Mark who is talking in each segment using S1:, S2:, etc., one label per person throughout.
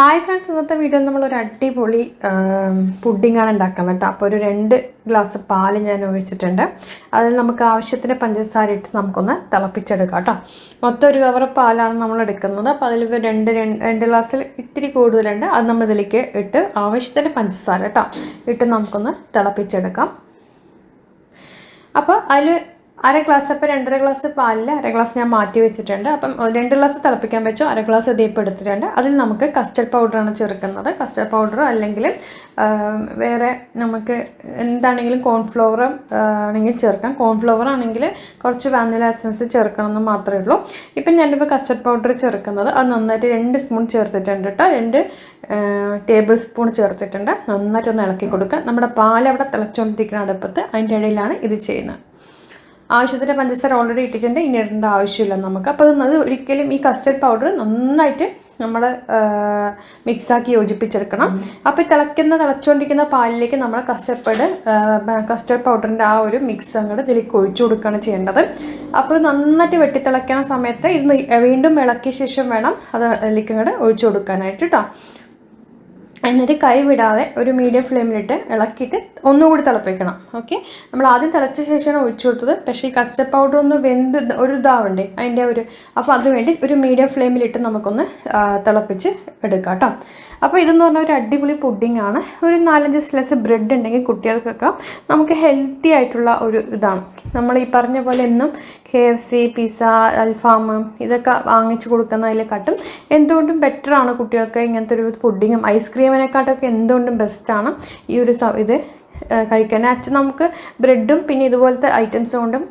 S1: Hi friends ഇന്നത്തെ വീഡിയോയിൽ നമ്മളൊരു അടിപൊളി പുഡിങ്ങാണ് ഉണ്ടാക്കാൻ കേട്ടോ. അപ്പോൾ ഒരു രണ്ട് ഗ്ലാസ് പാൽ ഞാൻ ഒഴിച്ചിട്ടുണ്ട്. അതിൽ നമുക്ക് ആവശ്യത്തിന് പഞ്ചസാര ഇട്ട് നമുക്കൊന്ന് തിളപ്പിച്ചെടുക്കാം കേട്ടോ. മൊത്തം ഒരു കവർ പാലാണ് നമ്മൾ എടുക്കുന്നത്. അപ്പോൾ അതിൽ രണ്ട് രണ്ട് ഗ്ലാസ്സിൽ ഇത്തിരി കൂടുതലുണ്ട്. അത് നമ്മൾ ഇതിലേക്ക് ഇട്ട് ആവശ്യത്തിന് പഞ്ചസാര കേട്ടോ ഇട്ട് നമുക്കൊന്ന് തിളപ്പിച്ചെടുക്കാം. അപ്പോൾ അതിൽ അര ഗ്ലാസ് അപ്പോൾ രണ്ടര ഗ്ലാസ് പാലിൽ അര ഗ്ലാസ് ഞാൻ മാറ്റി വെച്ചിട്ടുണ്ട്. അപ്പം രണ്ട് ഗ്ലാസ് തിളപ്പിക്കാൻ വെച്ചോ അര ഗ്ലാസ് ഇതിപ്പോൾ എടുത്തിട്ടുണ്ട്. അതിൽ നമുക്ക് കസ്റ്റർഡ് പൗഡറാണ് ചേർക്കുന്നത്. കസ്റ്റർഡ് പൗഡറോ അല്ലെങ്കിൽ വേറെ നമുക്ക് എന്താണെങ്കിലും കോൺഫ്ലവർ ആണെങ്കിൽ ചേർക്കാം. കോൺഫ്ലവർ ആണെങ്കിൽ കുറച്ച് വാനില എസൻസ് ചേർക്കണമെന്ന് മാത്രമേ ഉള്ളൂ. ഇപ്പം ഞാനിപ്പോൾ കസ്റ്റർഡ് പൗഡർ ചേർക്കുന്നത് അത് നന്നായിട്ട് രണ്ട് സ്പൂൺ ചേർത്തിട്ടുണ്ട് കേട്ടോ. രണ്ട് ടേബിൾ സ്പൂൺ ചേർത്തിട്ടുണ്ട്. നന്നായിട്ട് ഒന്ന് ഇളക്കി കൊടുക്കുക. നമ്മുടെ പാൽ അവിടെ തിളച്ചുകൊണ്ടിരിക്കുന്ന അടുപ്പത്ത് അതിന്റെ ഇടയിലാണ് ഇത് ചെയ്യുന്നത്. ആവശ്യത്തിന് പഞ്ചസാര ഓൾറെഡി ഇട്ടിട്ടുണ്ട്. ഇനി ഇടേണ്ട ആവശ്യമില്ല നമുക്ക്. അപ്പോൾ അത് ഒരിക്കലും ഈ കസ്റ്റർഡ് പൗഡർ നന്നായിട്ട് നമ്മൾ മിക്സാക്കി യോജിപ്പിച്ചെടുക്കണം. അപ്പോൾ തിളയ്ക്കുന്ന തിളച്ചുകൊണ്ടിരിക്കുന്ന പാലിലേക്ക് നമ്മൾ കസ്റ്റർഡ് കസ്റ്റർഡ് പൗഡറിന്റെ ആ ഒരു മിക്സ് അങ്ങോട്ട് ഇതിലേക്ക് ഒഴിച്ചു കൊടുക്കുകയാണ് ചെയ്യേണ്ടത്. അപ്പോൾ നന്നായിട്ട് വെട്ടി തിളയ്ക്കുന്ന സമയത്ത് ഇത് വീണ്ടും ഇളക്കിയ ശേഷം വേണം അത് അതിലേക്ക് ഇങ്ങോട്ട് ഒഴിച്ചു കൊടുക്കാനായിട്ട് കേട്ടോ എന്നിട്ട് കൈവിടാതെ ഒരു മീഡിയം ഫ്ലെയിമിലിട്ട് ഇളക്കിയിട്ട് ഒന്നുകൂടി തിളപ്പിക്കണം. ഓക്കെ നമ്മൾ ആദ്യം തിളച്ച ശേഷമാണ് ഒഴിച്ചു കൊടുത്തത്. പക്ഷേ ഈ കസ്റ്റർഡ് പൗഡർ ഒന്ന് വെന്ത് ഒരു ഇതാവണ്ടേ? അതിന്റെ ഒരു അപ്പോൾ അതുവേണ്ടി ഒരു മീഡിയം ഫ്ലെയിമിലിട്ട് നമുക്കൊന്ന് തിളപ്പിച്ച് എടുക്കാം കേട്ടോ അപ്പോൾ ഇതെന്ന് പറഞ്ഞാൽ ഒരു അടിപൊളി പുഡിംഗ് ആണ്. ഒരു നാലഞ്ച് സ്ലൈസ് ബ്രെഡ് ഉണ്ടെങ്കിൽ കുട്ടികൾക്കൊക്കെ നമുക്ക് ഹെൽത്തി ആയിട്ടുള്ള ഒരു ഇതാണ്. നമ്മൾ ഈ പറഞ്ഞ പോലെ എന്നും കെ എഫ് സി പിസ്സ അൽഫാം ഇതൊക്കെ വാങ്ങിച്ചു കൊടുക്കുന്നതിനെക്കാട്ടും എന്തുകൊണ്ടും ബെറ്ററാണ് കുട്ടികൾക്ക് ഇങ്ങനത്തെ ഒരു പുഡിങ്ങും ഐസ്ക്രീമിനെക്കാട്ടൊക്കെ എന്തുകൊണ്ടും ബെസ്റ്റാണ് ഈ ഒരു ഇത്. കഴിക്കാൻ. അച്ഛൻ നമുക്ക് ബ്രെഡും പിന്നെ ഇതുപോലത്തെ ഐറ്റംസ് കൊണ്ടും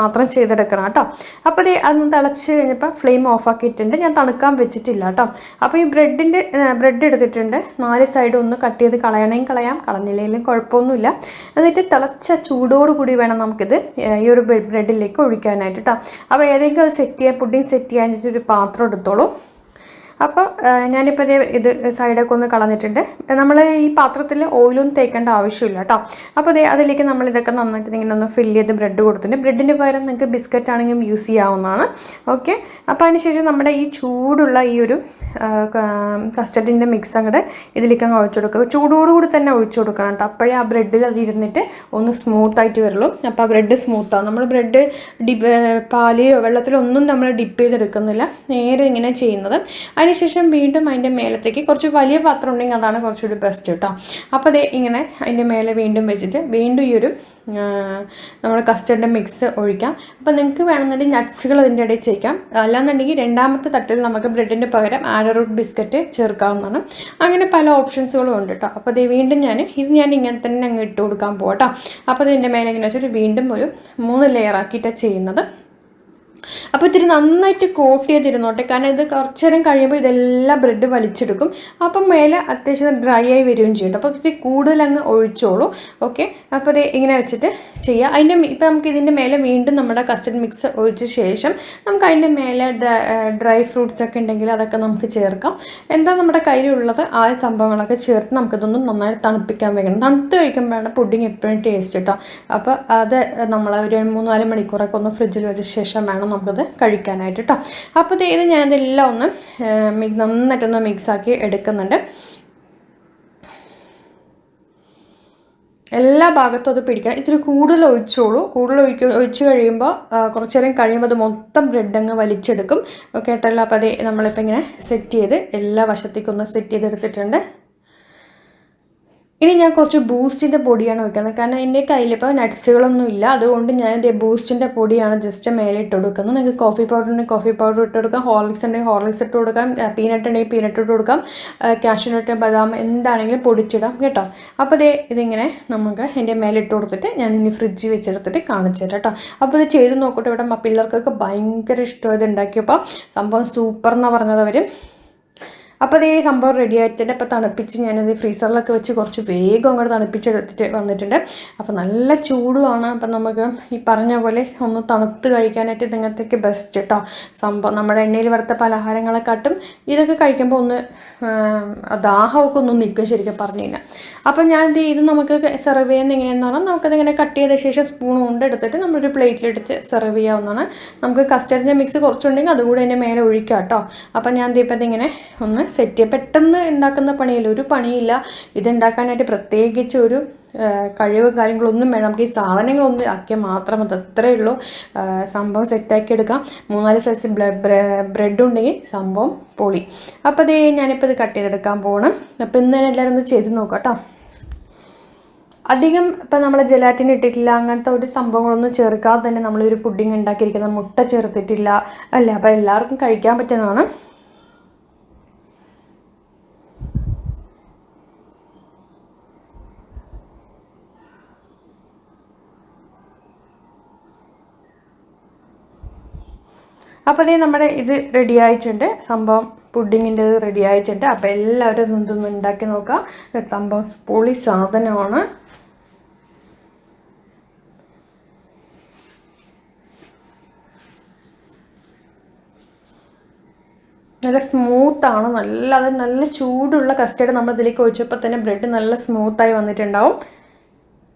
S1: മാത്രം ചെയ്തെടുക്കണം കേട്ടോ. അപ്പോൾ ഇത് അതൊന്ന് തിളച്ച് കഴിഞ്ഞപ്പോൾ ഫ്ലെയിം ഓഫ് ആക്കിയിട്ടുണ്ട്. ഞാൻ തണുക്കാൻ വെച്ചിട്ടില്ല കേട്ടോ. അപ്പോൾ ഈ ബ്രെഡിന്റെ ബ്രെഡ് എടുത്തിട്ടുണ്ട്. നാല് സൈഡും ഒന്ന് കട്ട് ചെയ്ത് കളയണമെങ്കിൽ കളയാം. കളഞ്ഞില്ലെങ്കിലും കുഴപ്പമൊന്നുമില്ല. എന്നിട്ട് തിളച്ച ചൂടോടുകൂടി വേണം നമുക്കിത് ഈ ഒരു ബ്രെഡിലേക്ക് ഒഴിക്കാനായിട്ട് കേട്ടോ. അപ്പോൾ ഏതെങ്കിലും സെറ്റ് ചെയ്യാൻ പുഡിങ് സെറ്റ് ചെയ്യാൻ ഒരു പാത്രം എടുത്തോളൂ. അപ്പോൾ ഞാനിപ്പോൾ ഇത് ഇത് സൈഡൊക്കെ ഒന്ന് കളഞ്ഞിട്ടുണ്ട്. നമ്മൾ ഈ പാത്രത്തിൽ ഓയിലൊന്നും തേക്കേണ്ട ആവശ്യമില്ല കേട്ടോ അപ്പോൾ അതേ അതിലേക്ക് നമ്മൾ ഇതൊക്കെ നന്നായിട്ട് ഇങ്ങനെ ഒന്ന് ഫില്ല് ചെയ്ത് ബ്രെഡ് കൊടുത്തിട്ടുണ്ട്. ബ്രെഡിന് പകരം നിങ്ങൾക്ക് ബിസ്ക്കറ്റ് ആണെങ്കിലും യൂസ് ചെയ്യാവുന്നതാണ്. ഓക്കെ അപ്പോൾ അതിനുശേഷം നമ്മുടെ ഈ ചൂടുള്ള ഈ ഒരു കസ്റ്റർഡിന്റെ മിക്സ് അങ്ങോട്ട് ഇതിലേക്ക് അങ്ങ് ഒഴിച്ചു കൊടുക്കുക. ചൂടോടുകൂടി തന്നെ ഒഴിച്ചു കൊടുക്കണം കേട്ടോ അപ്പോഴേ ആ ബ്രെഡിൽ അത് ഇരുന്നിട്ട് ഒന്ന് സ്മൂത്ത് ആയിട്ട് വരുള്ളൂ. അപ്പോൾ ആ ബ്രെഡ് സ്മൂത്താവും നമ്മൾ ബ്രെഡ് ഡിപ്പ് പാൽ വെള്ളത്തിലൊന്നും നമ്മൾ ഡിപ്പ് ചെയ്തെടുക്കുന്നില്ല. നേരെ ഇങ്ങനെ ചെയ്യുന്നത്. അതിനുശേഷം വീണ്ടും അതിന്റെ മേലത്തേക്ക് കുറച്ച് വലിയ പാത്രം ഉണ്ടെങ്കിൽ അതാണ് കുറച്ചുകൂടി ബെസ്റ്റ് കേട്ടോ അപ്പോൾ അതേ ഇങ്ങനെ അതിന്റെ മേലെ വീണ്ടും വെച്ചിട്ട് വീണ്ടും ഈ ഒരു നമ്മൾ കസ്റ്റർഡ് മിക്സ് ഒഴിക്കാം. അപ്പോൾ നിങ്ങൾക്ക് വേണമെന്നുണ്ടെങ്കിൽ നട്ട്സുകൾ അതിന്റെ ഇടയിൽ ചേക്കാം അല്ലാന്നുണ്ടെങ്കിൽ രണ്ടാമത്തെ തട്ടിൽ നമുക്ക് ബ്രെഡിന്റെ പകരം ആരോറൂട്ട് ബിസ്ക്കറ്റ് ചേർക്കാവുന്നതാണ്. അങ്ങനെ പല ഓപ്ഷൻസുകളും ഉണ്ട് കേട്ടോ അപ്പോൾ ഇത് വീണ്ടും ഞാൻ ഇത് ഞാൻ ഇങ്ങനെ തന്നെ അങ്ങ് ഇട്ട് കൊടുക്കാൻ പോകട്ടോ കേട്ടോ അപ്പോൾ ഇതിന്റെ മേലെ എങ്ങനെ വെച്ചിട്ട് വീണ്ടും ഒരു മൂന്ന് ലെയർ ആക്കിയിട്ടാണ് ചെയ്യുന്നത്. അപ്പോൾ ഇത്തിരി നന്നായിട്ട് കോട്ട് ചെയ്തിരുന്നോട്ടെ. കാരണം ഇത് കുറച്ച് നേരം കഴിയുമ്പോൾ ഇതെല്ലാം ബ്രെഡ് വലിച്ചെടുക്കും. അപ്പം മേലെ അത്യാവശ്യം ഡ്രൈ ആയി വരികയും ചെയ്യും. അപ്പോൾ ഇത്തിരി കൂടുതൽ അങ്ങ് ഒഴിച്ചോളൂ. ഓക്കെ അപ്പോൾ ഇത് ഇങ്ങനെ വെച്ചിട്ട് ചെയ്യുക അതിന്റെ ഇപ്പം നമുക്ക് ഇതിന്റെ മേലെ വീണ്ടും നമ്മുടെ കസ്റ്റഡ് മിക്സ് ഒഴിച്ച ശേഷം നമുക്ക് അതിന്റെ മേലെ ഡ്രൈ ഡ്രൈ ഫ്രൂട്ട്സ് ഒക്കെ ഉണ്ടെങ്കിൽ അതൊക്കെ നമുക്ക് ചേർക്കാം. എന്താ നമ്മുടെ കയ്യിലുള്ളത്? ആ സംഭവങ്ങളൊക്കെ ചേർത്ത് നമുക്കിതൊന്നും നന്നായിട്ട് തണുപ്പിക്കാൻ വെക്കണം. തണുത്ത് കഴിക്കുമ്പോഴാണ് പുഡിങ് എപ്പോഴും ടേസ്റ്റ് കേട്ടോ അപ്പോൾ അത് നമ്മൾ ഒരു മൂന്നാൽ മണിക്കൂറൊക്കെ ഒന്ന് ഫ്രിഡ്ജിൽ വെച്ച ശേഷം വേണം നമുക്കത് കഴിക്കാനായിട്ട് കേട്ടോ അപ്പോൾ ഇത് ഞാനിതെല്ലാം ഒന്ന് നന്നായിട്ടൊന്ന് മിക്സാക്കി എടുക്കുന്നുണ്ട്. എല്ലാ ഭാഗത്തും അത് പിടിക്കണം. ഇത്തിരി കൂടുതൽ ഒഴിച്ചോളൂ. കൂടുതൽ ഒഴിക്ക ഒഴിച്ച് കഴിയുമ്പോൾ കുറച്ചു നേരം കഴിയുമ്പോൾ അത് മൊത്തം ബ്രെഡ് അങ്ങ് വലിച്ചെടുക്കും. കേട്ടല്ലോ? അപ്പോൾ അത് നമ്മളിപ്പോൾ ഇങ്ങനെ സെറ്റ് ചെയ്ത് എല്ലാ വശത്തേക്കും ഒന്ന് സെറ്റ് ചെയ്തെടുത്തിട്ടുണ്ട്. ഇനി ഞാൻ കുറച്ച് ബൂസ്റ്റിന്റെ പൊടിയാണ് വെക്കുന്നത്. കാരണം എന്റെ കയ്യിലിപ്പോൾ നട്ട്സുകളൊന്നും ഇല്ല. അതുകൊണ്ട് ഞാൻ എന്റെ ബൂസ്റ്റിന്റെ പൊടിയാണ് ജസ്റ്റ് മേലെ ഇട്ട് കൊടുക്കുന്നത്. നിങ്ങൾക്ക് കോഫി പൗഡർ ഉണ്ടെങ്കിൽ കോഫി പൗഡർ ഇട്ട് കൊടുക്കാം. ഹോർലിക്സ് ഉണ്ടെങ്കിൽ ഹോർലിക്സ് ഇട്ട് കൊടുക്കാം. പീനട്ട് ഉണ്ടെങ്കിൽ പീനട്ട് ഇട്ട് കൊടുക്കാം. കാഷ്യൂനട്ട് ബദാം എന്താണെങ്കിലും പൊടിച്ചിടാം. കേട്ടോ? അപ്പോൾ ഇതേ ഇതിങ്ങനെ നമുക്ക് എന്റെ മേലെ ഇട്ട് കൊടുത്തിട്ട് ഞാൻ ഇനി ഫ്രിഡ്ജിൽ വെച്ചെടുത്തിട്ട് കാണിച്ചു തരാം കേട്ടോ. അപ്പോൾ ഇത് ചെയ്ത് നോക്കട്ടെ. ഇവിടെ പിള്ളേർക്കൊക്കെ ഭയങ്കര ഇഷ്ടം ഇത് ഉണ്ടാക്കിയപ്പോൾ സംഭവം സൂപ്പർ എന്നാണ് പറഞ്ഞത് അവർ അപ്പോൾ അതേ സംഭവം റെഡി ആയിട്ടുണ്ട്. അപ്പോൾ തണുപ്പിച്ച് ഞാനത് ഫ്രീസറിലൊക്കെ വെച്ച് കുറച്ച് വേഗം അങ്ങോട്ട് തണുപ്പിച്ചെടുത്തിട്ട് വന്നിട്ടുണ്ട്. അപ്പോൾ നല്ല ചൂടുമാണ്. അപ്പം നമുക്ക് ഈ പറഞ്ഞ പോലെ ഒന്ന് തണുത്ത് കഴിക്കാനായിട്ട് ഇതിങ്ങനത്തേക്ക് ബെസ്റ്റ് കേട്ടോ സംഭവം നമ്മുടെ എണ്ണയിൽ വറുത്ത പലഹാരങ്ങളെക്കാട്ടും ഇതൊക്കെ കഴിക്കുമ്പോൾ ഒന്ന് ദാഹമൊക്കെ ഒന്ന് നിൽക്കും ശരിക്കും പറഞ്ഞു കഴിഞ്ഞാൽ അപ്പം ഞാൻ എന്ത് ഇത് നമുക്ക് സെർവ് ചെയ്യുന്ന എങ്ങനെയാണെന്ന് പറഞ്ഞാൽ നമുക്കതിങ്ങനെ കട്ട് ചെയ്ത ശേഷം സ്പൂൺ കൊണ്ട് എടുത്തിട്ട് നമ്മളൊരു പ്ലേറ്റിലെടുത്ത് സെർവ് ചെയ്യാവുന്നതാണ്. നമുക്ക് കസ്റ്റർഡിന്റെ മിക്സ് കുറച്ചുണ്ടെങ്കിൽ അതുകൂടെ അതിന്റെ മേലെ ഒഴിക്കാം കേട്ടോ അപ്പം ഞാൻ ഇപ്പം ഇതിങ്ങനെ ഒന്ന് സെറ്റ് പെട്ടെന്ന് ഉണ്ടാക്കുന്ന പണിയല്ല ഒരു പണിയില്ല. ഇത് ഉണ്ടാക്കാനായിട്ട് പ്രത്യേകിച്ച് ഒരു കഴിവും കാര്യങ്ങളൊന്നും വേണം നമുക്ക് ഈ സാധനങ്ങളൊന്നും ആക്കിയാൽ മാത്രം അത് അത്രയേ ഉള്ളൂ. സംഭവം സെറ്റാക്കി എടുക്കാം. മൂന്നാൽ സൈസ് ബ്രെഡ് ഉണ്ടെങ്കിൽ സംഭവം പൊളി. അപ്പോൾ അതേ ഞാനിപ്പോൾ ഇത് കട്ട് ചെയ്തെടുക്കാൻ പോകണം അപ്പോൾ ഇന്ന് തന്നെ എല്ലാവരും ഒന്ന് ചെയ്ത് നോക്കാം അധികം ഇപ്പം നമ്മൾ ജലാറ്റിൻ ഇട്ടിട്ടില്ല അങ്ങനത്തെ ഒരു സംഭവങ്ങളൊന്നും ചേർക്കാതെ തന്നെ നമ്മളൊരു പുഡിങ് ഉണ്ടാക്കിയിരിക്കുന്നത് മുട്ട ചേർത്തിട്ടില്ല അല്ല? അപ്പോൾ എല്ലാവർക്കും കഴിക്കാൻ പറ്റുന്നതാണ്. അപ്പോൾ ഈ നമ്മുടെ ഇത് റെഡി ആയിട്ടുണ്ട്. സംഭവം പുഡിങ്ങിന്റെ റെഡി ആയിട്ടുണ്ട്. അപ്പോൾ എല്ലാവരും ഇതൊന്ന് ഉണ്ടാക്കി നോക്കുക സംഭവം പൊളി സാധനമാണ്. നല്ല സ്മൂത്താണ് നല്ല അത് നല്ല ചൂടുള്ള കസ്റ്റേർഡ് നമ്മൾ ഇതിലേക്ക് ഒഴിച്ചപ്പോൾ തന്നെ ബ്രെഡ് നല്ല സ്മൂത്തായി വന്നിട്ടുണ്ടാവും.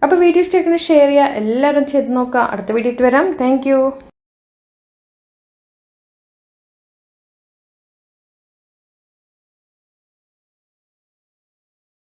S1: അപ്പോൾ വീഡിയോ ഇഷ്ടമാക്കുന്നത് ഷെയർ ചെയ്യുക. എല്ലാവരും ചെയ്ത് നോക്കുക. അടുത്ത വീഡിയോ ഇട്ട് വരാം. താങ്ക്